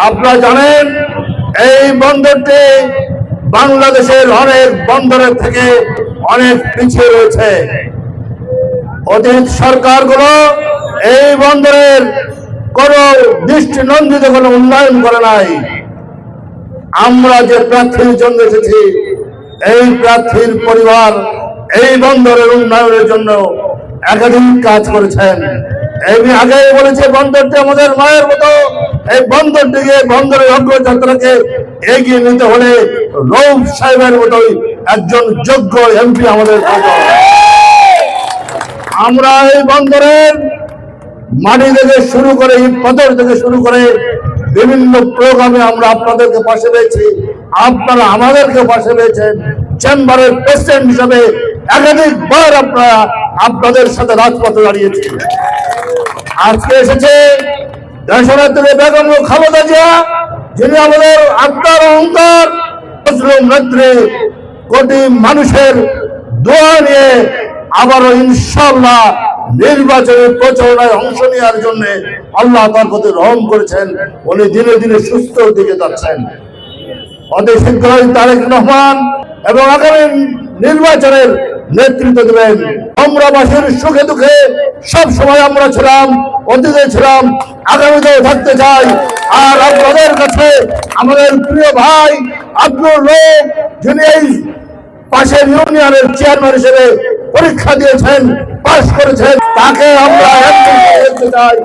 আপনারা জানেন, এই বন্দরটি বাংলাদেশের অনেক বন্দরের থেকে অনেক পিছিয়ে রয়েছে। অতীত সরকারগুলো এই বন্দরের কোন দৃষ্টি নন্দিত কোনো উন্নয়ন করে নাই। আমরা যে প্রার্থীর জন্য এসেছি, এই প্রার্থীর পরিবার এই বন্দরের উন্নয়নের জন্য একাধিক কাজ করেছেন। এই আগে বলেছে, বন্দরটি আমাদের মায়ের মতো, এই বন্দরটিকে, বন্দরের অগ্রযাত্রাকে এগিয়ে নিতে হলে রৌফ সাহেবের মতোই একজন যোগ্য এমপি আমাদের আমরা এই বন্দরের মাটি থেকে শুরু করে পাথর থেকে শুরু করে বিভিন্ন প্রোগ্রামে আমরা আপনাদেরকে পাশে পেয়েছি। আপনারা আমাদেরকে পাশে পেয়েছেন। চেম্বারের প্রেসিডেন্ট হিসাবে একাধিকবার আপনারা আপনাদের সাথে রাজপথে দাঁড়িয়েছি। আজকে এসেছে দেশনেত্রী বেগম খালেদা জিয়া, যিনি আমাদের আত্মার অহংকার, মুসলিম নেত্রী, কোটি মানুষের দোয়া নিয়ে আবারও ইনশাল্লাহ নির্বাচনী প্রচারণায় অংশ নেওয়ার জন্য আল্লাহ তার প্রতি রহম করেছেন। উনি দিনে দিনে সুস্থ দিকে যাচ্ছেন। অতি শীঘ্রই তারেক রহমান এবং আগামী নির্বাচনের নেতৃত্ব দেবেন। আমরাবাসীর সুখে দুঃখে সব সময় আমরা ছিলাম, অতীতে ছিলাম, আগামীতেও থাকতে চাই। আর আপনাদের কাছে আমাদের প্রিয় ভাই আব্দুল লোক যিনি এই পাশের ইউনিয়নের চেয়ারম্যান হিসেবে পরীক্ষা দিয়েছেন, পাশ করেছেন, তাকে আমরা চাই।